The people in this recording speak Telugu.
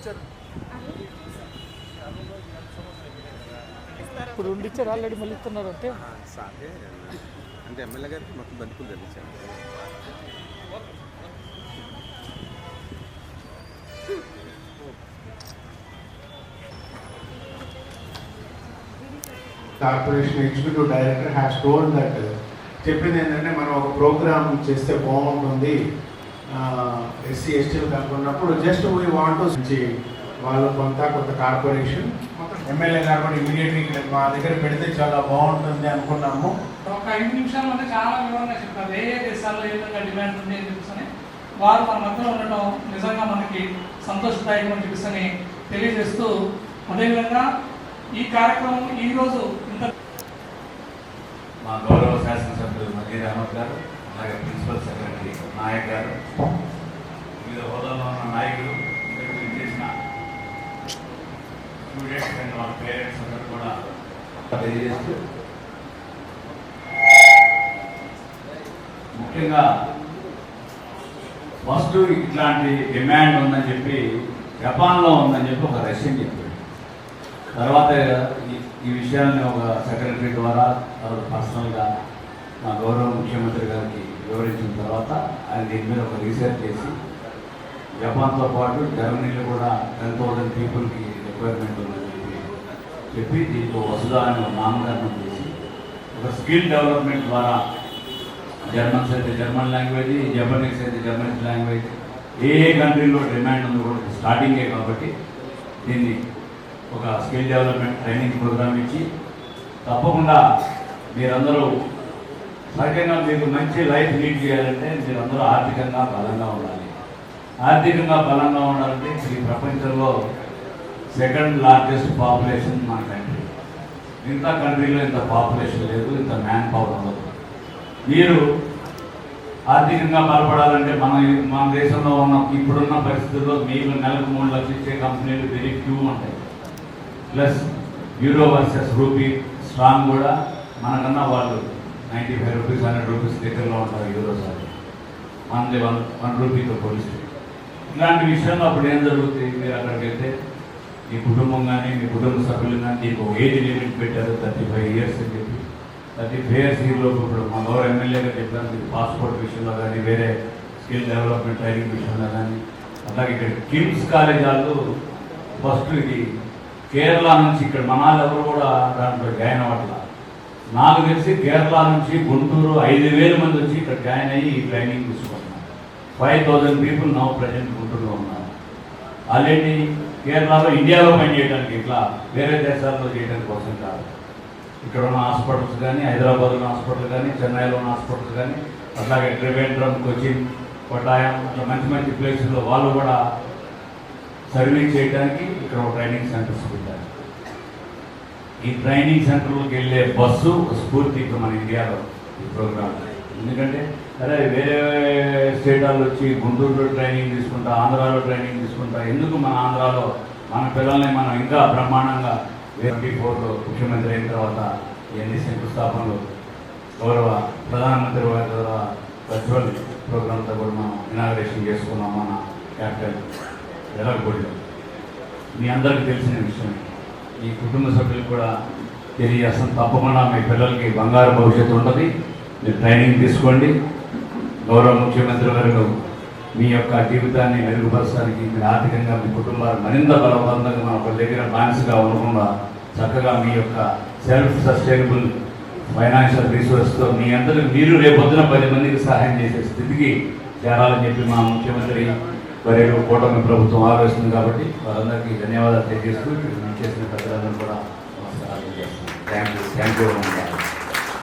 ఇచ్చారు. ఇప్పుడు రెండు ఇచ్చారు ఆల్రెడీ మళ్ళీ ఇస్తున్నారు అంటే? అంటే ఎమ్మెల్యే గారికి మొత్తం బంతిపూలు తెప్పించాను corporation executive director has told that చెప్పింది ఏంటంటే మనం ఒక ప్రోగ్రామ్ చేస్తే బాగుంటుంది. ఎస్సీ ఎస్టీలు కనుక్కున్నప్పుడు జస్ట్ వీ వాంట్ నుంచి వాళ్ళు కొంత కొంత కార్పొరేషన్ ఎమ్మెల్యే గారు కూడా ఇమీడియట్గా ఇక్కడ మా దగ్గర పెడితే చాలా బాగుంటుంది అనుకున్నాము. ఒక ఐదు నిమిషాల్లోనే చాలా వివరంగా చెప్తారు. ఏ ఏ దేశాల్లో ఏ విధంగా డిమాండ్ ఉంది అని చెప్పేసి వారు మన మధ్యలో ఉండటం నిజంగా మనకి సంతోషదాయకం అని చెప్పేసి తెలియజేస్తూ అదేవిధంగా ఈ కార్యక్రమం ఈ రోజు ఇంత మా గౌరవ శాసనసభ్యులు మధ్య అహ్మద్ గారు అలాగే ప్రిన్సిపల్ సెక్రటరీ నాయక్ గారు వివిధ హోదాలో ఉన్న నాయకులు ఇక్కడికి చేసిన స్టూడెంట్స్ అండ్ వాళ్ళ పేరెంట్స్ అందరూ కూడా తెలియజేస్తూ ముఖ్యంగా ఫస్ట్ ఇట్లాంటి డిమాండ్ ఉందని చెప్పి జపాన్లో ఉందని చెప్పి ఒక రష్యన్ చెప్పాడు. తర్వాత ఈ- ఈ విషయాన్ని ఒక సెక్రటరీ ద్వారా తర్వాత పర్సనల్గా మా గౌరవ ముఖ్యమంత్రి గారికి వివరించిన తర్వాత ఆయన దీని మీద ఒక రీసెర్చ్ చేసి జపాన్తో పాటు జర్మనీలో కూడా టెన్ థౌజండ్ పీపుల్కి రిక్వైర్మెంట్ ఉందని చెప్పి చెప్పి దీనికి వసుదా అని ఒక నామకరణం చేసి ఒక స్కిల్ డెవలప్మెంట్ ద్వారా జర్మన్స్ అయితే జర్మన్ లాంగ్వేజ్ జపనీస్ అయితే జపనీస్ లాంగ్వేజ్ ఏ ఏ కంట్రీలో డిమాండ్ ఉంది కూడా స్టార్టింగే కాబట్టి దీన్ని ఒక స్కిల్ డెవలప్మెంట్ ట్రైనింగ్ ప్రోగ్రామ్ ఇచ్చి తప్పకుండా మీరందరూ సహజంగా మీకు మంచి లైఫ్ లీడ్ చేయాలంటే మీరందరూ ఆర్థికంగా బలంగా ఉండాలి. ఆర్థికంగా బలంగా ఉండాలంటే ఈ ప్రపంచంలో సెకండ్ లార్జెస్ట్ పాపులేషన్ మన కంట్రీ. ఇంత కంట్రీలో ఇంత పాపులేషన్ లేదు ఇంత మ్యాన్ పవర్ ఉండదు. మీరు ఆర్థికంగా బలపడాలంటే మన మన దేశంలో ఉన్న ఇప్పుడున్న పరిస్థితుల్లో మీకు నెలకు మూడు లక్షలు ఇచ్చే కంపెనీలు వెరీ ఫ్యూ ఉంటాయి. Plus euro versus rupee strong కూడా మనకన్నా వాళ్ళు ninety five rupees hundred rupees దగ్గరలో ఉంటారు యూరో సార్ మనది వన్ వన్ రూపీతో పోలిస్తే. ఇలాంటి విషయంలో అప్పుడు ఏం జరుగుతుంది? మీరు అక్కడికి వెళ్తే మీ కుటుంబం కానీ మీ కుటుంబ సభ్యులు కానీ దీనికి ఒక ఏజ్ లిమిట్ పెట్టారు థర్టీ ఫైవ్ ఇయర్స్ అని చెప్పి. థర్టీ ఫైవ్ ఇయర్స్ ఈలో ఇప్పుడు మా గౌరవ ఎమ్మెల్యేగా చెప్పాను మీకు పాస్పోర్ట్ విషయంలో కానీ వేరే స్కిల్ డెవలప్మెంట్ ట్రైనింగ్ విషయంలో కానీ అలాగే ఇక్కడ కిమ్స్ కాలేజ్ ఫస్ట్ ఇది కేరళ నుంచి ఇక్కడ మన ఎవరు కూడా దాంట్లో జాయిన్ అవ్వట్ల. నాకు తెలిసి కేరళ నుంచి గుంటూరు ఐదు వేల మంది వచ్చి ఇక్కడ జాయిన్ అయ్యి ఈ ట్రైనింగ్ తీసుకుంటున్నారు. Five thousand people now present గుంటూరులో ఉన్నారు. ఆల్రెడీ కేరళలో ఇండియాలో పనిచేయడానికి ఇట్లా వేరే దేశాల్లో చేయడానికి కోసం కాదు. ఇక్కడ ఉన్న హాస్పిటల్స్ కానీ హైదరాబాద్లో ఉన్న హాస్పిటల్ కానీ చెన్నైలో ఉన్న హాస్పిటల్స్ కానీ అట్లాగే త్రివేంద్రం కొచ్చిన్ కొట్టాయం అట్లా మంచి మంచి ప్లేసుల్లో వాళ్ళు కూడా సర్వీస్ చేయడానికి ఇక్కడ ట్రైనింగ్ సెంటర్స్ పెట్టారు. ఈ ట్రైనింగ్ సెంటర్లోకి వెళ్ళే బస్సు స్ఫూర్తి మన ఇండియాలో ఈ ప్రోగ్రామ్. ఎందుకంటే అరే వేరే స్టేటాల్లో వచ్చి గుంటూరులో ట్రైనింగ్ తీసుకుంటా ఆంధ్రాలో ట్రైనింగ్ తీసుకుంటా ఎందుకు మన ఆంధ్రాలో మన పిల్లల్ని మనం ఇంకా బ్రహ్మాండంగా ట్వంటీ ఫోర్లో ముఖ్యమంత్రి అయిన తర్వాత ఇవన్నీ శంకుస్థాపనలు గౌరవ ప్రధానమంత్రి వారి ద్వారా వర్చువల్ ప్రోగ్రామ్తో కూడా మనం ఇనాగ్రేషన్ చేసుకున్నాం మన క్యాపిటల్ ఎలగపూడిలో మీ అందరికీ తెలిసిన విషయం ఈ కుటుంబ సభ్యులకు కూడా తెలియజేస్తాం తప్పకుండా మీ పిల్లలకి బంగారు భవిష్యత్తు ఉంటుంది. మీరు ట్రైనింగ్ తీసుకోండి. గౌరవ ముఖ్యమంత్రి గారు మీ యొక్క జీవితాన్ని మెరుగుపరచడానికి మీరు ఆర్థికంగా మీ కుటుంబాలు మరింత బలవంతంగా మన ఒక దగ్గర బానిసగా ఉండకుండా చక్కగా మీ యొక్క సెల్ఫ్ సస్టైనబుల్ ఫైనాన్షియల్ రీసోర్స్తో మీ అందరూ మీరు రేపొద్దున పది మందికి సహాయం చేసే స్థితికి చేరాలని చెప్పి మా ముఖ్యమంత్రి మరియు కూటమి ప్రభుత్వం ఆలోచిస్తుంది కాబట్టి వారందరికీ ధన్యవాదాలు తెలియజేస్తూ ఇక్కడ చేసిన పెద్దలందరూ కూడా నమస్కారాలు థ్యాంక్ యూ థ్యాంక్ యూ